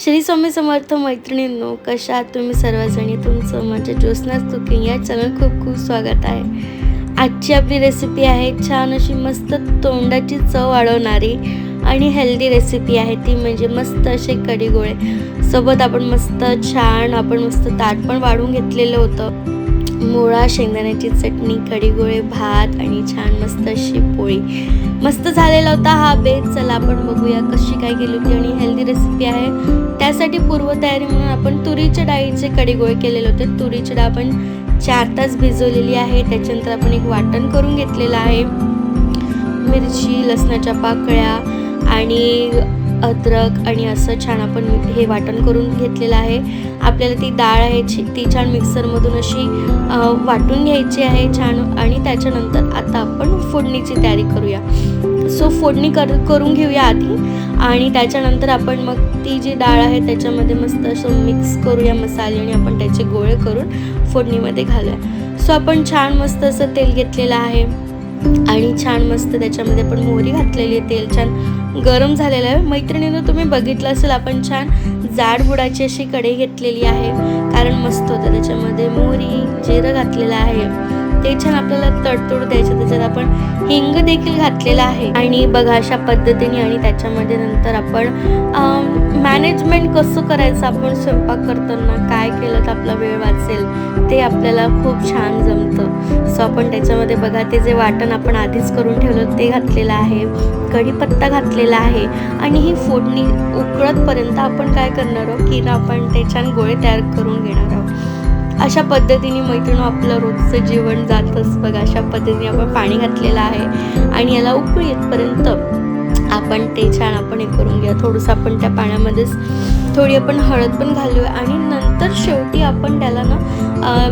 श्री स्वामी समर्थ मैत्रिणींनो कशा तुम्ही सर्वजणी? तुमचं म्हणजे माझ्या ज्योत्स्नाच कुकिंग या चॅनल खूप खूप स्वागत आहे. आजची आपली रेसिपी आहे छान अशी मस्त तोंडाची चव वाढवणारी आणि हेल्दी रेसिपी आहे. ती म्हणजे मस्त असे कढी गोळे सोबत आपण मस्त छान आपण मस्त ताट पण वाढून घेतलेलं होतं. मुळा शेंगदाण्याची चटणी कढीगोळे भात आणि छान मस्त अशी पोळी. मस्त झालेला होता हा बेत. चला आपण बघूया कशी काय केली होती आणि हेल्दी रेसिपी आहे. त्यासाठी पूर्वतयारी म्हणून आपण तुरीच्या डाळीचे कढीगोळे केलेले होते. तुरीची डाळ आपण चार तास भिजवलेली आहे. त्याच्यानंतर आपण एक वाटण करून घेतलेलं आहे. मिरची लसणाच्या पाकळ्या आणि अद्रक आणि असं छान आपण हे वाटण करून घेतलेलं आहे. आपल्याला ती डाळ आहे ती छान मिक्सरमधून अशी वाटून घ्यायची आहे छान. आणि त्याच्यानंतर आता आपण फोडणीची तयारी करूया. सो फोडणी कर करून घेऊया आधी. आणि त्याच्यानंतर आपण मग ती जी डाळ आहे त्याच्यामध्ये मस्त असं मिक्स करूया मसाले आणि आपण त्याचे गोळे करून फोडणीमध्ये घालूया. सो आपण छान मस्त असं तेल घेतलेलं आहे. आणि छान मस्त त्याच्यामध्ये आपण मोहरी घातलेली आहे. तेल छान गरम झालेलं आहे. मैत्रिणीनं तुम्ही बघितलं असेल आपण छान जाड बुडाची अशी कढई घेतलेली आहे. कारण मस्त होतं त्याच्यामध्ये मोहरी जिरं घातलेलं आहे. ते छान आपल्याला तडतोड द्यायचं त्याच्यात आपण हिंग देखील घातलेला आहे. आणि बघा अशा पद्धतीने आणि त्याच्यामध्ये नंतर आपण मॅनेजमेंट कसं करायचं? आपण स्वयंपाक करताना काय केलं तर आपला वेळ वाचेल? ते आपल्याला खूप छान जमतं. सो आपण त्याच्यामध्ये बघा ते जे वाटण आपण आधीच करून ठेवलं ते घातलेलं आहे. कढीपत्ता घातलेला आहे. आणि ही फोडणी उकळतपर्यंत आपण काय करणार आहोत? की ना आपण ते छान गोळे तयार करून घेणार आहोत. अशा पद्धतीने मैत्रिणी आपलं रोजचं जेवण जातच बघा अशा पद्धतीने आपण पाणी घातलेलं आहे. आणि याला उकळी येतपर्यंत आपण ते छान आपण हे करून घ्या. थोडंसं आपण त्या पाण्यामध्येच थोडी आपण हळद पण घालूया. आणि नंतर शेवटी आपण त्याला ना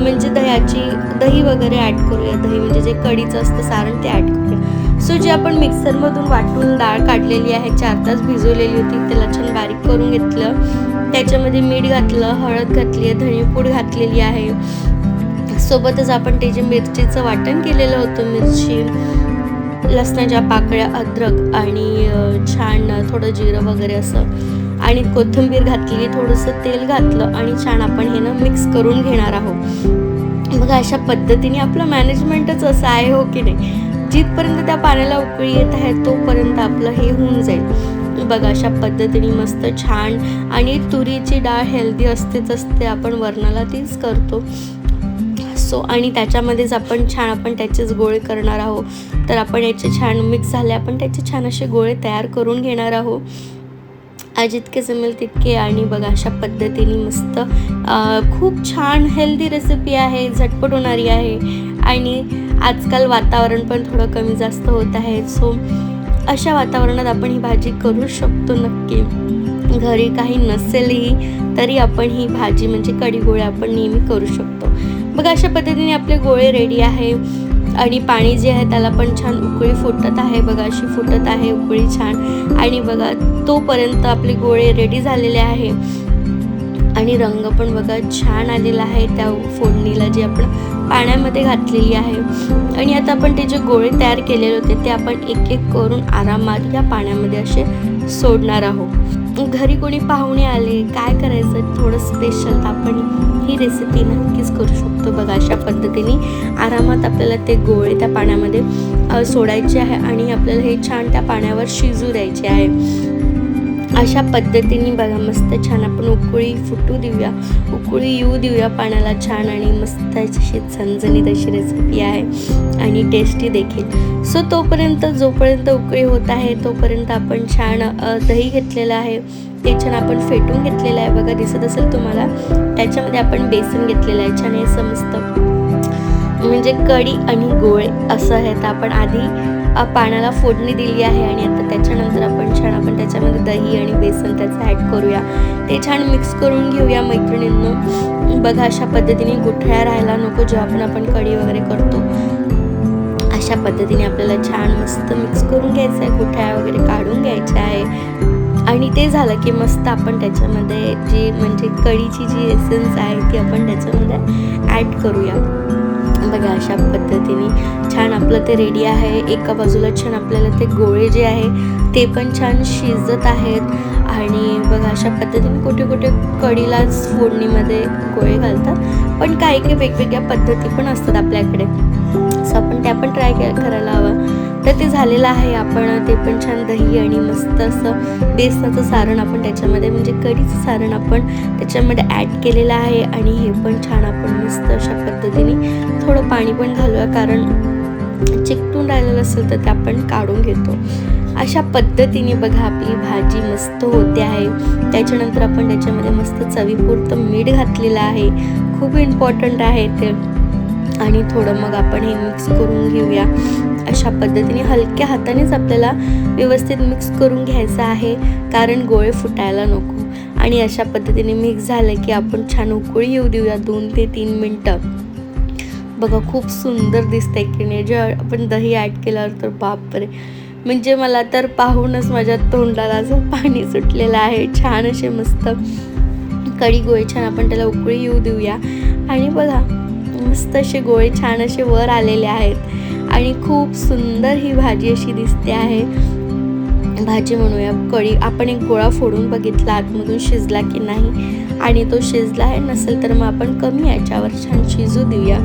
म्हणजे दह्याची दही वगैरे ॲड करूया. दही म्हणजे जे कढीचं असतं सारण ते ॲड करूया. सो जी आपण मिक्सरमधून वाटून डाळ काढलेली आहे चार तास भिजवलेली होती त्याला छान बारीक करून घेतलं. त्याच्यामध्ये मीठ घातलं हळद घातली आहे धनीपूड घातलेली आहे. सोबतच आपण ते जे मिरचीचं वाटण केलेलं होतं मिरची लसणाच्या पाकळ्या अद्रक आणि छान थोडं जिरं वगैरे असं आणि कोथिंबीर घातली थोडंसं तेल घातलं आणि छान आपण हे ना मिक्स करून घेणार आहोत. बघा अशा पद्धतीने आपलं मॅनेजमेंटच असं आहे हो की नाही? जिथपर्यंत त्या पाण्याला उकळी येत आहे तोपर्यंत आपलं हे होऊन जाईल. बघा अशा पद्धतीने मस्त छान आणि तुरीची डाळ हेल्दी असतेच असते आपण वरणाला तीच करतो. सो आणि त्याच्यामध्येच आपण छान आपण त्याचेच गोळे करणार आहोत. तर आपण याचे छान मिक्स झाले आपण त्याचे छान असे गोळे तयार करून घेणार आहोत. आज जितके जमेल तितके आणि बघा अशा पद्धतीने मस्त खूप छान हेल्दी रेसिपी आहे झटपट होणारी आहे. आणि आजकाल वातावरण पण थोडं कमी जास्त होत आहे. सो अशा वातावरणात आपण ही भाजी करू शकतो नक्की. घरी काही नसेलही तरी आपण ही भाजी म्हणजे कडी गोळ्या आपण नेहमी करू शकतो. बघा अशा पद्धतीने आपले गोळे रेडी आहे आणि पाणी जे आहे त्याला पण छान उकळी फुटत आहे. बघा अशी फुटत आहे उकळी छान. आणि बघा तोपर्यंत आपले गोळे रेडी झालेले आहे. आणि रंग पण बघा छान आलेला आहे त्या फोडणीला जी आपण पाण्यामध्ये घातलेली आहे. आणि आता आपण ते जे गोळे तयार केलेले होते ते आपण एक एक करून आरामात या पाण्यामध्ये असे सोडणार आहोत. घरी कोणी पाहुणे आले काय करायचं? थोडं स्पेशल आपण ही रेसिपी नक्कीच करू शकतो बघा अशा पद्धतीने. आरामात आपल्याला ते गोळे त्या पाण्यामध्ये सोडायचे आहे आणि आपल्याला हे छान त्या पाण्यावर शिजू द्यायचे आहे. अशा पद्धतीने बघा मस्त छान आपण उकळी फुटू देऊया. उकळी येऊ देऊया पाण्याला छान आणि मस्त अशी झणझणीत अशी रेसिपी आहे आणि टेस्टी देखील. सो तोपर्यंत जोपर्यंत उकळी होत आहे तोपर्यंत आपण छान दही घेतलेलं आहे. ते छान आपण फेटून घेतलेलं आहे. बघा दिसत असेल तुम्हाला? त्याच्यामध्ये आपण बेसन घेतलेलं आहे. छान हे समजतं म्हणजे कढी आणि गोळे असं आहे. तर आपण आधी पाण्याला फोडणी दिली आहे आणि आता त्याच्यानंतर आपण छान आपण त्याच्यामध्ये दही आणि बेसन त्याचं ॲड करूया. ते छान मिक्स करून घेऊया मैत्रिणींनो. बघा अशा पद्धतीने गुठळ्या राहायला नको जेव्हा आपण कढी वगैरे करतो. अशा पद्धतीने आपल्याला छान मस्त मिक्स करून घ्यायचं आहे गुठळ्या वगैरे काढून घ्यायच्या आहे. आणि ते झालं की मस्त आपण त्याच्यामध्ये जी म्हणजे कढीची जी एसेन्स आहे ती आपण त्याच्यामध्ये ॲड करूया. बघा अशा पद्धतीने. छान आपलं ते रेडी आहे. एका बाजूला छान आपल्याला ते गोळे जे आहे ते पण छान शिजत आहेत. आणि बघा अशा पद्धतीने कुठे कुठे कढीलाच फोडणीमध्ये गोळे घालतात. पण काही काही वेगवेगळ्या पद्धती पण असतात आपल्याकडे. सो आपण त्या पण ट्राय करायला हवं. तर ते झालेलं आहे. आपण ते पण छान दही आणि मस्त असं बेसनाचं सारण आपण त्याच्यामध्ये म्हणजे कढीचं सारण आपण त्याच्यामध्ये ॲड केलेलं आहे. आणि हे पण छान आपण मस्त अशा पद्धतीने थोडं पाणी पण घालूया कारण चिकटून राहिलेलं असेल तर ते आपण काढून घेतो. अशा पद्धतीने बघा आपली भाजी मस्त होते आहे. त्याच्यानंतर आपण त्याच्यामध्ये मस्त चवीपुरतं मीठ घातलेलं आहे. खूप इम्पॉर्टंट आहे ते. आणि थोडं मग आपण हे मिक्स करून घेऊया. अशा पद्धतीने हलक्या हातानेच आपल्याला व्यवस्थित मिक्स करून घ्यायचं आहे कारण गोळे फुटायला नको. आणि अशा पद्धतीने मिक्स झालं की आपण छान उकळी येऊ देऊया दोन ते तीन मिनटं. बघा खूप सुंदर दिसतंय की नाही जे आपण दही ॲड केल्यावर तर बापरे. म्हणजे मला तर पाहूनच माझ्या तोंडाला असं पाणी सुटलेलं आहे. छान असे मस्त कढी गोळे छान आपण त्याला उकळी येऊ देऊया. आणि बघा मस्त असे गोळे छान असे वर आलेले आहेत. आणि खूप सुंदर ही भाजी अशी दिसते आहे. भाजी म्हणूया कढी. आपण एक गोळा फोडून बघितला आतमधून शिजला की नाही. आणि तो शिजला आहे नसेल तर मग आपण कमी याच्यावर छान शिजू देऊया.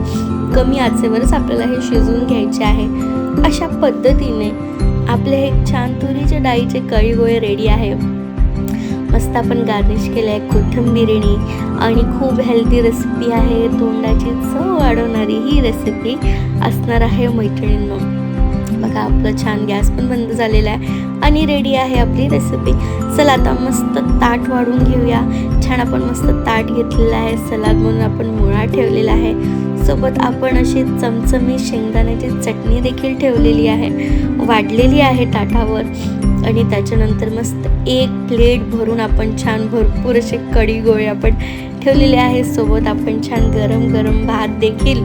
कमी आचेवरच आपल्याला हे शिजवून घ्यायचे आहे. अशा पद्धतीने आपले हे छान तुरीचे डाळीचे कळी गोळे रेडी आहे. मस्त आपण गार्निश केलं आहे कोथिंबिरीने आणि खूप हेल्दी रेसिपी आहे. तोंडाची चव वाढवणारी ही रेसिपी असणार आहे मैत्रिणींनो. बघा आपलं छान गॅस पण बंद झालेला आहे आणि रेडी आहे आपली रेसिपी चला आता मस्त ताट वाढून घेऊया. छान आपण मस्त ताट घेतलेलं आहे. सलाद म्हणून आपण मुळा ठेवलेला आहे. सोबत आपण अशी चमचमी शेंगदाण्याची चटणी देखील ठेवलेली आहे. वाढलेली आहे ताटावर आणि त्याच्यानंतर मस्त एक प्लेट भरून आपण छान भरपूर असे कढी गोळे आपण ठेवलेले आहे. सोबत आपण छान गरम गरम भात देखील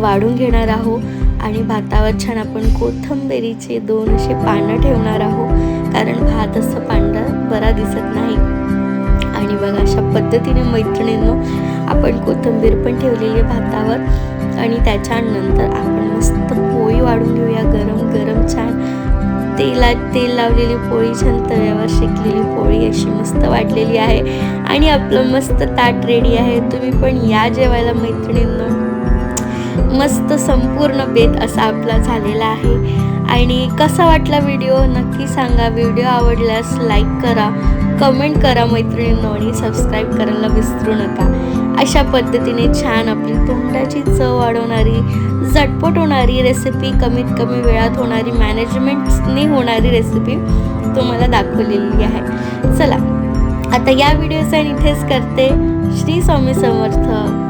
वाढून घेणार आहोत आणि भातावर छान आपण कोथंबेरीचे दोन असे पानं ठेवणार आहोत. कारण भात असं पांढरा बरा दिसत नाही. आणि बघा अशा पद्धतीने मैत्रिणींनो आपण कोथिंबीर पण ठेवलेली आहे भातावर. आणि त्याच्यानंतर आपण मस्त पोळी वाढून घेऊया. गरम गरम छान. तेला तेल लावलेली पोळी छान तव्यावर शेकलेली पोळी अशी मस्त वाटलेली आहे. आणि आपलं मस्त ताट रेडी आहे. तुम्ही पण या जेवायला मैत्रिणींना. मस्त संपूर्ण बेत असा आपला झालेला आहे. आणि कसा वाटला व्हिडिओ नक्की सांगा. व्हिडिओ आवडल्यास लाईक करा कमेंट करा मैत्रिणींनो. आणि सबस्क्राईब करायला विसरू नका. अशा पद्धतीने छान आपली तोंडाची चव वाढवणारी झटपट होणारी रेसिपी कमीत कमी वेळात होणारी मॅनेजमेंटने होणारी रेसिपी तुम्हाला दाखवलेली आहे. चला आता या व्हिडिओचा इथेच करते. श्री स्वामी समर्थ.